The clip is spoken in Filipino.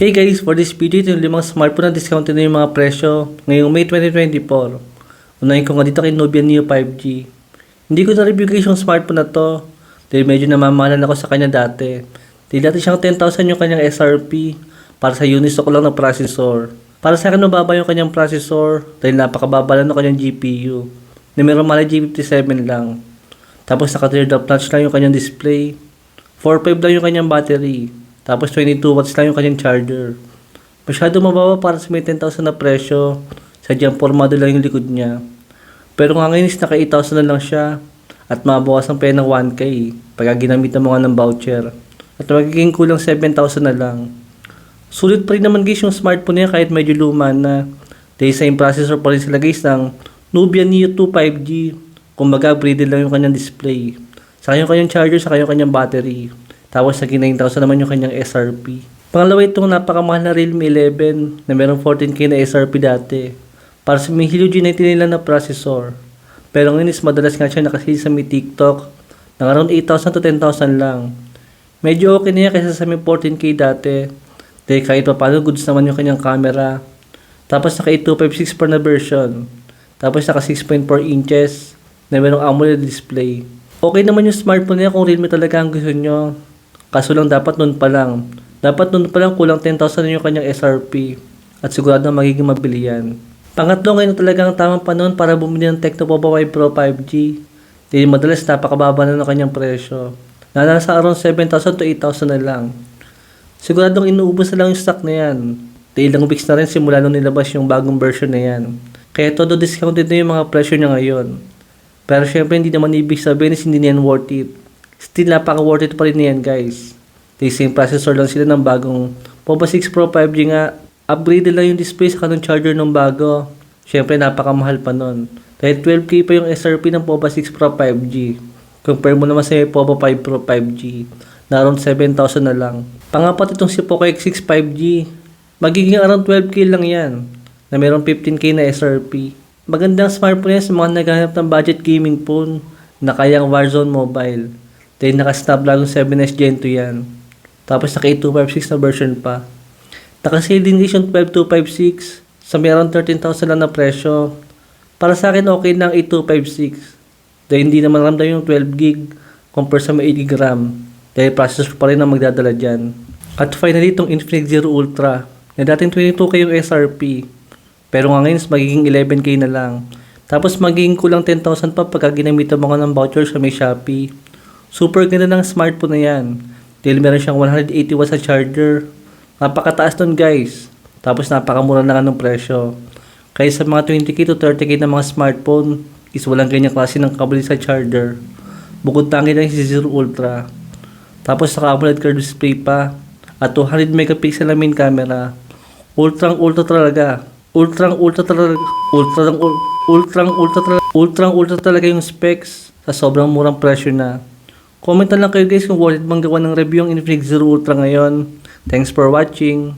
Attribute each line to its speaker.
Speaker 1: Hey guys, for this video, ito yung limang smartphone na discounted na yung mga presyo ngayong May 2024. Unahin ko nga dito kay Nubia Neo 5G. Hindi ko na-review guys yung smartphone na to dahil medyo namamahalan ako sa kanya dati. Dahil dati siyang 10,000 yung kanyang SRP para sa Unisoc lang na processor. Para sa akin mababa yung kanyang processor dahil napakababa lang ng kanyang GPU. Na meron mali G57 lang. Tapos naka teardrop notch lang yung kanyang display. 4.5 lang yung kanyang battery. Tapos 22 watts lang yung kanyang charger. Masyado mababa para sa may 10,000 na presyo. Sadyang formado lang yung likod niya. Pero nga ngayon is naka 8,000 na lang siya. At mabawasan pa yan ng 1K pagka ginamit mo nga ng voucher. At magiging kulang 7,000 na lang. Sulit pa rin naman guys yung smartphone niya kahit medyo luma na. Dahil same processor pa rin sila guys ng Nubia Neo 2 5G. Kumbaga upgraded lang yung kanyang display. Saka yung kanyang charger, saka yung kanyang battery. Tapos naging 9,000 naman yung kanyang SRP. Pangalawa itong napakamahal na Realme 11 na merong 14K na SRP dati. Para sa may Helio G90 nila na processor. Pero ngayon is madalas nga siya nakasili sa may TikTok ng around 8,000 to 10,000 lang. Medyo okay na yan kaysa sa may 14K dati. Dahil kahit pa paano goods naman yung kanyang camera. Tapos naka 8256 per na version. Tapos naka 6.4 inches na merong AMOLED display. Okay naman yung smartphone niya kung Realme talaga ang gusto nyo. Kaso lang dapat nun pa lang. Dapat nun pa lang kulang 10,000 na yung kanyang SRP. At sigurado na magiging mabili yan. Pangatlo ngayon na talaga ang tamang panahon para bumili ng Tecno Pova Y Pro 5G. Dahil madalas napakababa na ng kanyang presyo. Na nasa around 7,000 to 8,000 na lang. Siguradong inuubos na lang yung stock na yan. Dahil ilang weeks na rin simula nung nilabas yung bagong version na yan. Kaya todo discounted na yung mga presyo niya ngayon. Pero syempre hindi naman ibig sabihin is hindi niyan worth it. Still napaka worth it pa rin yan guys. The same processor lang sila ng bagong Povo 6 Pro 5G nga. Upgraded lang yung display sa kanong charger ng bago. Syempre napakamahal pa nun. Dahil 12k pa yung SRP ng Povo 6 Pro 5G. Compare mo naman sa Povo 5 Pro 5G na around 7,000 na lang. Pangapat itong si Poco X6 5G. Magiging around 12k lang yan na meron 15k na SRP. Magandang smartphone yan sa mga naghahanap ng budget gaming phone na kayang Warzone Mobile. Dahil naka Snapdragon 7S Gen 2 yan. Tapos naka 8256 na version pa. Naka Sailing Edition 12256 sa around 13,000 lang na presyo. Para sa akin okay na ang 8256. Dahil hindi naman ramdam yung 12 gig compare sa may 8 gig RAM. Dahil processor pa rin ang magdadala dyan. At finally itong Infinix Zero Ultra na dating 22k yung SRP. Pero nga ngayon magiging 11k na lang. Tapos magiging kulang 10,000 pa pagka ginamitan mo ka ng voucher sa may Shopee. Super ganda ng smartphone na yan. Dahil meron siyang 180 watts na charger. Napakataas nun guys. Tapos napakamura na ng presyo. Kaya sa mga 20k to 30k na mga smartphone is walang ganyang klase ng kabel sa charger. Bukod tangi lang si Zero Ultra. Tapos naka AMOLED curved display pa. At 200 megapixel na main camera. Ultrang ultra talaga. Ultrang ultra talaga. Ultrang ul- ultrang ultra talaga. Ultrang ultra talaga yung specs sa sobrang murang presyo na. Comment na lang kayo guys kung worth it bang gawa ng review ang Infinix Zero Ultra ngayon. Thanks for watching.